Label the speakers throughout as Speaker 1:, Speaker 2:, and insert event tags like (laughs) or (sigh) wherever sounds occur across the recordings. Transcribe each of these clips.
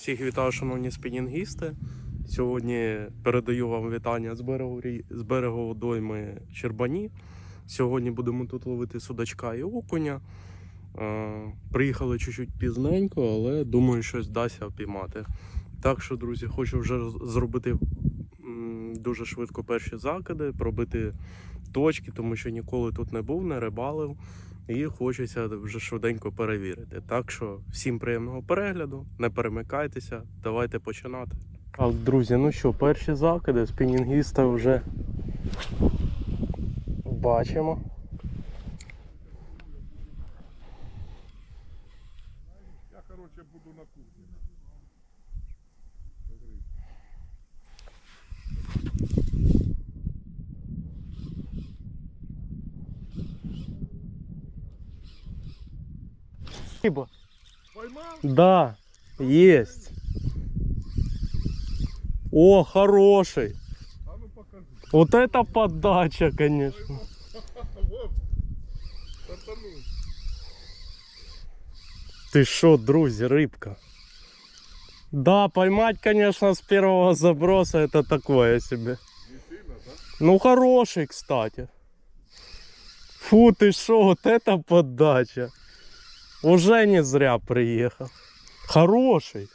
Speaker 1: Всіх вітаю, шановні спінінгісти. Сьогодні передаю вам вітання з берегу, з берегу водойми Щербані. Сьогодні будемо тут ловити судачка і окуня. Е, приїхали чуть-чуть пізненько, але думаю, щось вдасться піймати. Так що, друзі, хочу вже зробити дуже швидко перші закиди, пробити точки, тому що ніколи тут не був, не рибалив. І хочеться вже швиденько перевірити. Так що всім приємного перегляду, не перемикайтеся, давайте починати. Так, друзі, ну що, перші закиди спінінгіста вже бачимо. Риба.
Speaker 2: Поймал?
Speaker 1: Да, есть. О, хороший.
Speaker 2: А ну.
Speaker 1: Вот это подача, конечно. (laughs) Ты шо, друзі, рыбка? Да, поймать, конечно, с первого заброса это такое себе.
Speaker 2: Не сильно, да?
Speaker 1: Ну, хороший, кстати. Фу, ты шо, вот это подача. Уже не зря приехал. Хороший.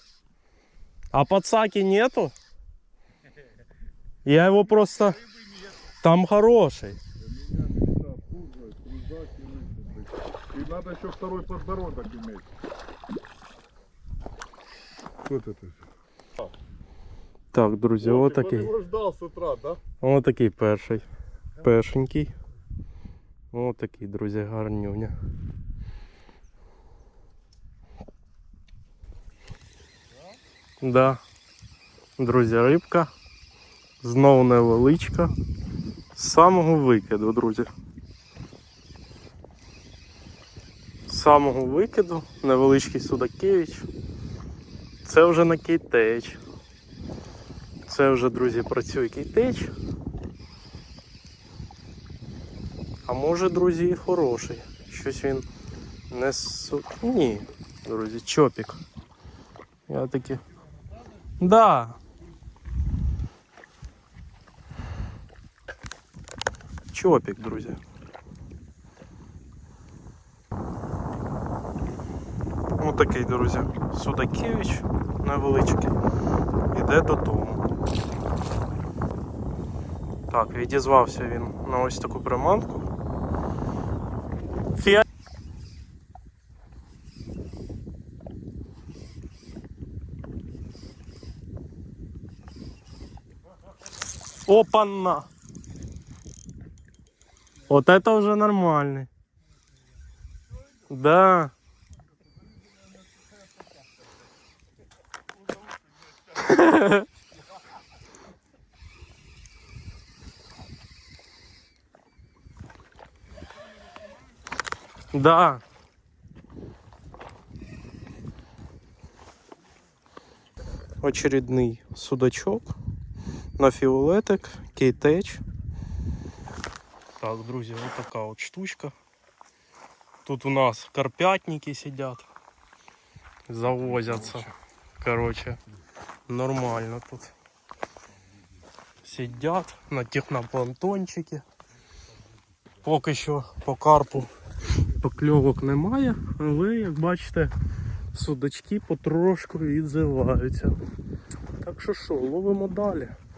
Speaker 1: А подсаки нету? Я его просто... Там хороший.
Speaker 2: И надо еще второй подбородок иметь. Вот это.
Speaker 1: Так, друзі,
Speaker 2: Вот
Speaker 1: отакий.
Speaker 2: ждал с утра, да?
Speaker 1: Отакий перший. Першенький. Отакий, друзі, гарнюня. Да. Друзі, рибка. Знову невеличка. З самого викиду, друзі. З самого викиду невеличкий судакевич. Це вже на кейтеч. Це вже, друзі, працює кейтеч. А може, друзі, і хороший. Щось він не су... Ні, друзі, чопік. Я таки. Да. Чопік, друзі. Отакий, друзі. Судакевич невеличкий. Іде додому. Так, відізвався він на ось таку приманку. Фіа... Опа-на! Вот это уже нормальный. Да. Да. Очередний судачок на фіолетик, кейтеч. Так, друзі, ось така от штучка. Тут у нас карпятники сидять, завозяться. Короче, нормально тут. Сидять на техноплантончики. Поки що по карпу покльовок немає, але як бачите, судачки потрошку відзиваються. Так що що, ловимо далі.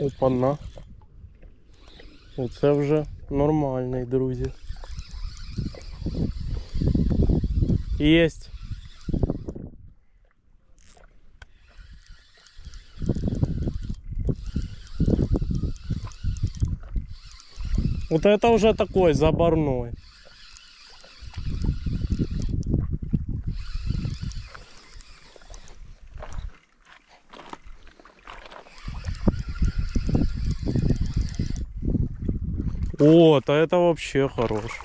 Speaker 1: Опана. Оце вже нормальний, друзі. Есть. Вот это уже такой заборной. О, то это вообще хорош.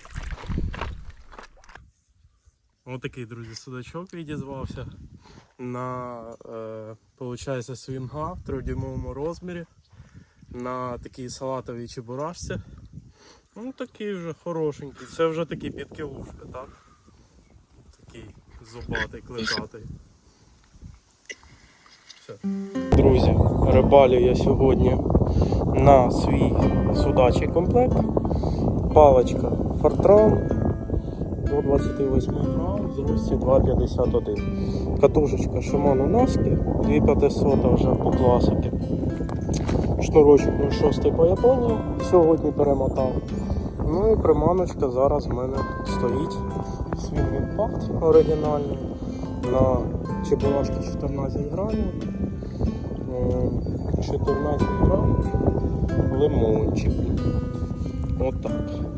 Speaker 1: Ось такий, друзі, судачок відізвався на, е, получається, свінга в 3-дюймовому розмірі на такій салатовій чебурашці. Ну, такий вже хорошенький. Це вже такий підкилушка, так? Такий зубатий, кликатий. Друзі, рибалю я сьогодні на свій судачий комплект. Паличка Фортран до 28 грам, зрості 2,51. Катушечка Shimano Naski 2500 вже по класики. Шнурочок 06 по Японії сьогодні перемотав. Ну і приманочка зараз в мене стоїть свій імпакт оригінальний на чебурашки 14 грамів. Ем, 14 грам лимончик. Отак.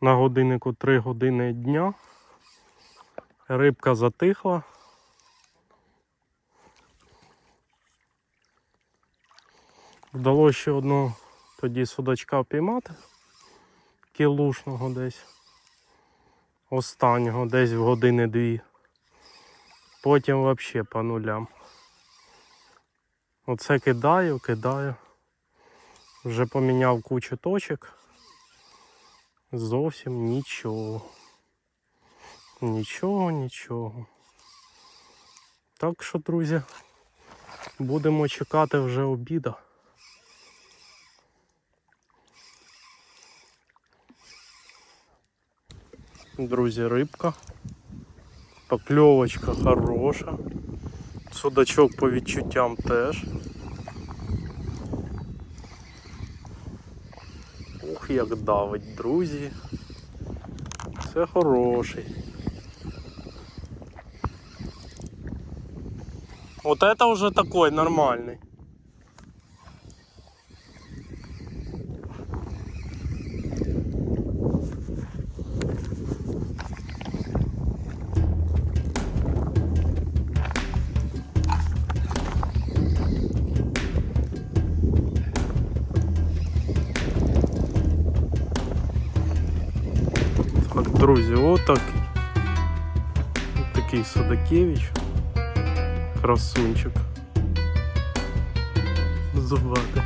Speaker 1: На годиннику 3 години дня. Рибка затихла. Вдалося ще одного тоді судачка впіймати. Кілушного десь. Останнього десь в години дві. Потім взагалі по нулям. Оце кидаю, кидаю. Вже поміняв кучу точок. Зовсім нічого. Нічого, нічого. Так що, друзі, будемо чекати вже обіда. Друзі, рибка. Покльовочка хороша. Судачок по відчуттям теж. Як давить, друзі. Це хороший. Вот это уже такой нормальный. Друзі, отак. От такий Судакевич. Красунчик. Зубатый.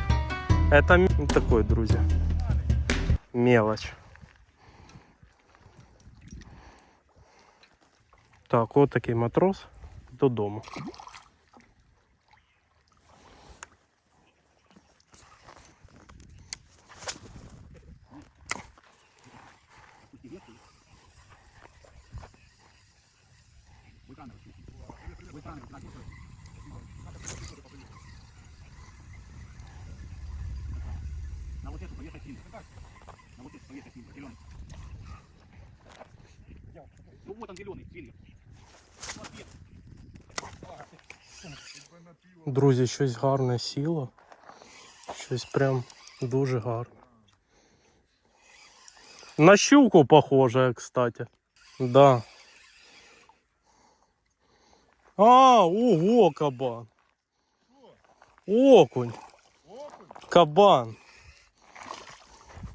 Speaker 1: Это м- такой, друзья. Мелочь. Так, от такий матрос додому.
Speaker 3: На вот эту повешать фильм. На вот эту повешать фильм, зеленый. Ну вот он зеленый, свинья.
Speaker 1: Друзі, щось гарне сіло. Щось прям дуже гарне. На щуку похоже, кстати. Да. А, ого, кабан. Окунь. Кабан.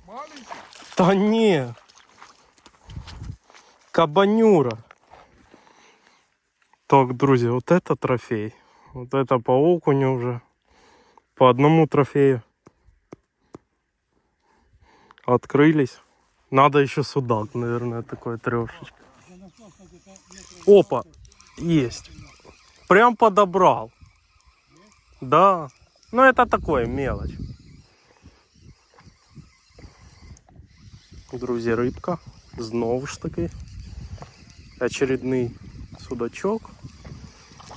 Speaker 2: Маленький?
Speaker 1: Та ні. Кабанюра. Так, друзі, от это трофей. Вот это по окуню вже. По одному трофею. Открылись. Надо еще судак, наверное, такой трешечка. Опа, есть. Прям подобрал. Да. Ну это такое мелочь. Друзі, рибка. Знову ж таки. Очередний судачок.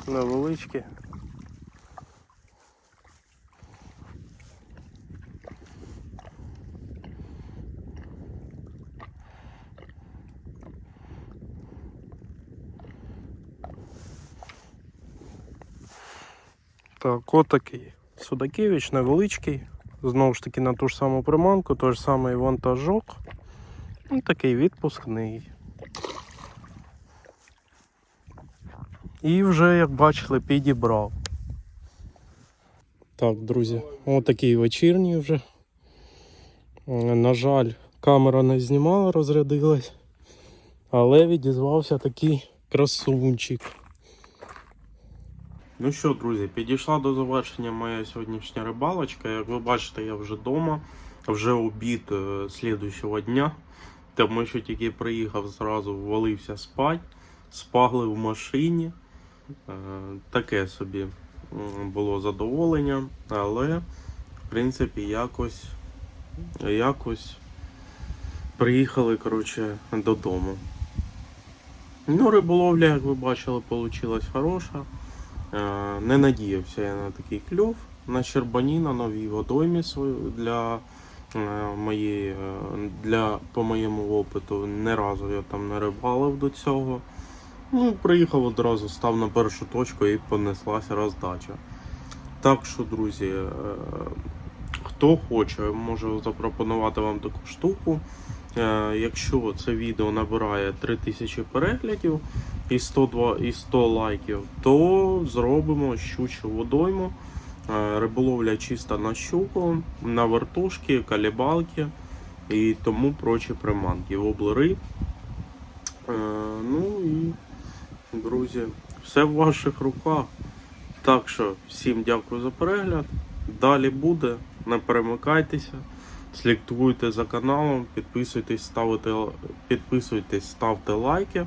Speaker 1: Невеличкий. Так, отакий. Судакевич невеличкий. Знову ж таки на ту ж саму приманку, той ж самий вантажок. Ну, такий відпускний. І вже, як бачили, підібрав. Так, друзі, отакий вечірній вже. На жаль, камера не знімала, розрядилась. Але відізвався такий красунчик. Ну що, друзі, підійшла до завершення моя сьогоднішня рибалочка. Як ви бачите, я вже вдома, вже обід е, слідуючого дня. Тому що тільки приїхав, зразу ввалився спать, спали в машині. Е, Таке собі було задоволення, але в принципі якось, якось приїхали коротше, додому. Ну, риболовля, як ви бачили, вийшла хороша. Е, Не надіявся я на такий кльов. На Щербані, на новій водоймі для е, моєї, е, для, по моєму опиту. Не разу я там не рибалив до цього. Ну, приїхав одразу, став на першу точку і понеслася роздача. Так що, друзі, хто хоче, можу запропонувати вам таку штуку. Якщо це відео набирає 3000 переглядів і 102, і 100 лайків, то зробимо щучу водойму. Е, Риболовля чиста на щуку, на вертушки, калібалки і тому прочі приманки. Воблери. Е, Ну і, друзі, все в ваших руках. Так що всім дякую за перегляд. Далі буде. Не перемикайтеся. Слідкуйте за каналом, підписуйтесь, ставите, підписуйтесь, ставте лайки.